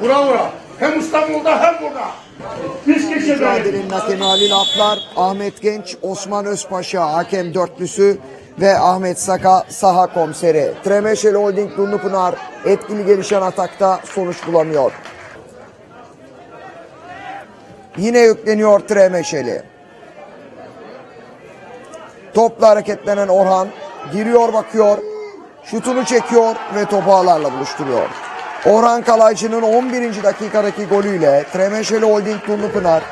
Vura vura. Hem İstanbul'da hem burada. Biz kişi Mücadelenin hakemi Halil Atlar, Ahmet Genç, Osman Özpaşa hakem dörtlüsü ve Ahmet Saka saha komiseri. Tremeşeli Holding Dumlupınar etkili gelişen atakta sonuç bulamıyor. Yine yükleniyor Tremeşeli. Topla hareketlenen Orhan giriyor bakıyor. Şutunu çekiyor ve topu ağlarla buluşturuyor. Orhan Kalaycı'nın 11. dakikadaki golüyle Tremeşeli Holding Dumlupınar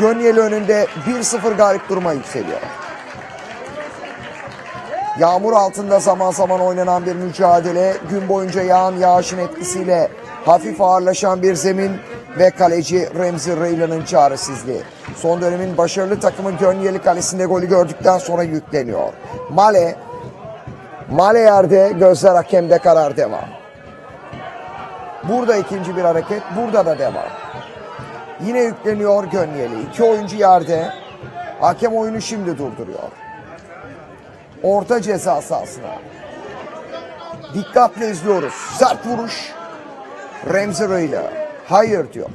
Gönyeli önünde 1-0 galip duruma yükseliyor. Yağmur altında zaman zaman oynanan bir mücadele, gün boyunca yağan yağışın etkisiyle hafif ağırlaşan bir zemin ve kaleci Remzi Reylan'ın çaresizliği. Son dönemin başarılı takımı Gönyeli kalesinde golü gördükten sonra yükleniyor. Male, Male yerde, gözler hakemde karar devam. Burada ikinci bir hareket, burada da devam. Yine yükleniyor Gönyeli. İki oyuncu yerde. Hakem oyunu şimdi durduruyor. Orta ceza sahasına. Dikkatle izliyoruz. Sert vuruş. Remzi Reyla. Hayır diyor.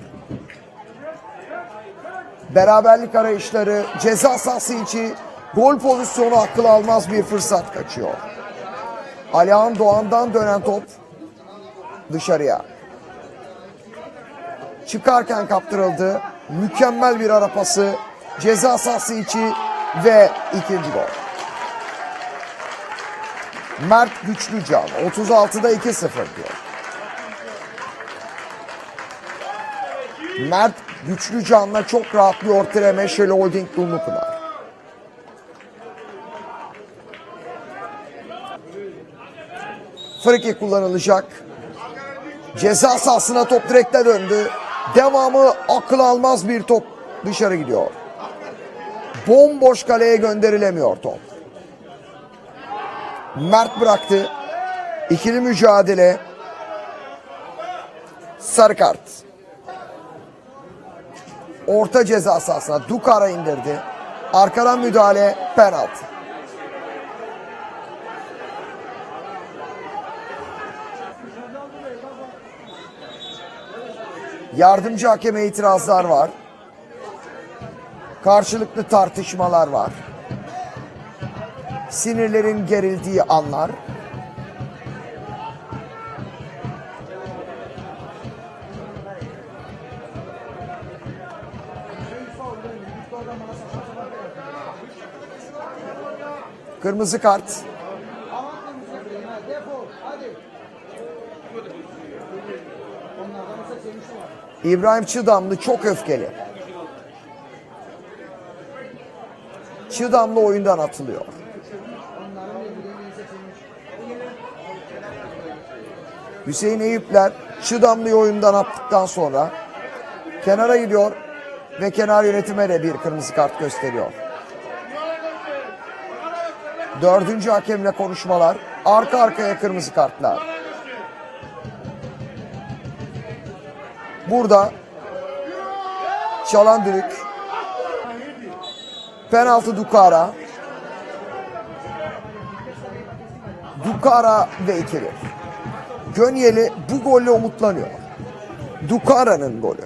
Beraberlik arayışları ceza sahası içi gol pozisyonu akıl almaz bir fırsat kaçıyor. Alihan Doğan'dan dönen top dışarıya. Çıkarken kaptırıldı. Mükemmel bir ara pası. Ceza sahası içi ve ikinci gol. Mert Güçlücan 36'da 2-0 diyor. Mert Güçlücan'la çok rahatlıyor Treme Şöyle Holding Dumlupınar. Friki kullanılacak. Ceza sahasına top direkte döndü. Devamı akıl almaz bir top dışarı gidiyor. Bomboş kaleye gönderilemiyor top. Mert bıraktı. İkili mücadele. Sarı kart. Orta ceza sahasına Dukara indirdi. Arkadan müdahale penaltı. Yardımcı hakeme itirazlar var. Karşılıklı tartışmalar var. Sinirlerin gerildiği anlar. Kırmızı kart. İbrahim Çıdamlı çok öfkeli. Çıdamlı oyundan atılıyor. Hüseyin Eyüpler Çıdamlı'yı oyundan attıktan sonra kenara gidiyor ve kenar yönetime de bir kırmızı kart gösteriyor. Dördüncü hakemle konuşmalar, arka arkaya kırmızı kartlar. Burada çalan dürük, penaltı Dukara, Dukara ve ikili. Gönyeli bu golle umutlanıyor. Dukara'nın golü.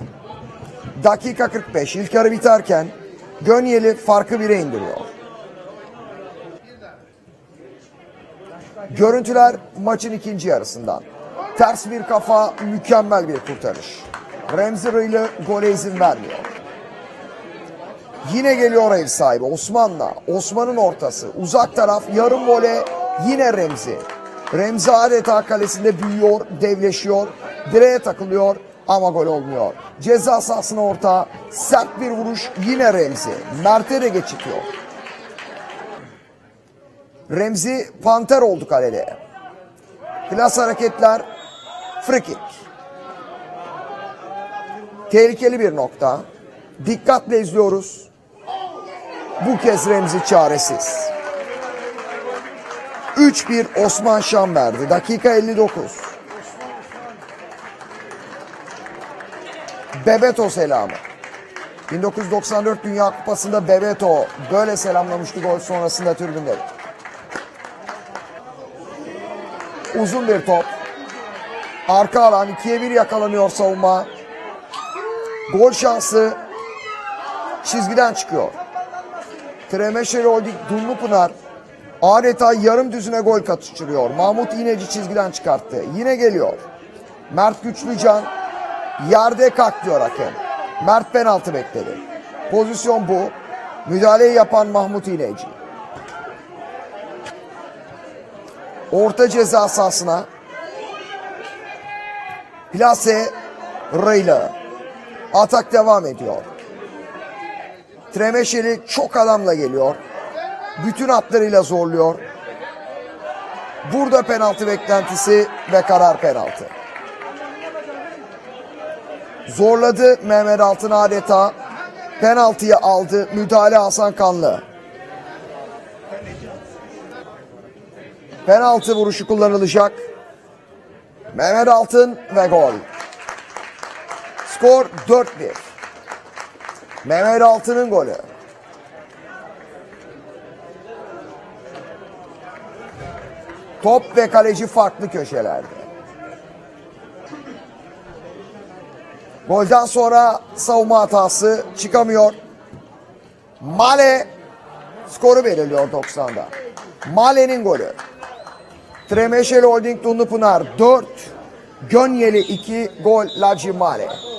Dakika 45 ilk yarı biterken Gönyeli farkı bire indiriyor. Görüntüler maçın ikinci yarısından. Ters bir kafa, mükemmel bir kurtarış. Rıylı gole izin vermiyor. Yine geliyor ev sahibi Osman'la. Osman'ın ortası. Uzak taraf yarım vole yine Remzi. Remzi adeta kalesinde büyüyor, devleşiyor. Direğe takılıyor ama gol olmuyor. Ceza sahasına orta. Sert bir vuruş yine Remzi. Mert'e de geçitiyor. Remzi panter oldu kalede. Klas hareketler. Free. Tehlikeli bir nokta. Dikkatle izliyoruz. Bu kez Remzi çaresiz. 3-1 Osman Şam verdi. Dakika 59. Bebeto selamı. 1994 Dünya Kupası'nda Bebeto böyle selamlamıştı gol sonrasında tribünleri. Uzun bir top. Arka alan 2'ye 1 yakalanıyor savunma. Gol şansı çizgiden çıkıyor. Tremeşeri Holding Dumlupınar adeta yarım düzüne gol kaçırıyor. Mahmut İğneci çizgiden çıkarttı. Yine geliyor. Mert Güçlücan yerde kalk diyor hakem. Mert penaltı bekledi. Pozisyon bu. Müdahaleyi yapan Mahmut İğneci. Orta ceza sahasına Plase Reyla. Atak devam ediyor. Tremeşeli çok adamla geliyor. Bütün hatlarıyla zorluyor. Burada penaltı beklentisi ve karar penaltı. Zorladı Mehmet Altın adeta. Penaltıyı aldı. Müdahale Hasan Kanlı. Penaltı vuruşu kullanılacak. Mehmet Altın ve gol. Skor 4-1. Mehmet Altın'ın golü. Top ve kaleci farklı köşelerde. Golden sonra savunma hatası çıkamıyor. Male skoru belirliyor 90'da. Male'nin golü. Tremeşel Holding Dumlupınar 4, Gönyeli 2, gol Laci Male.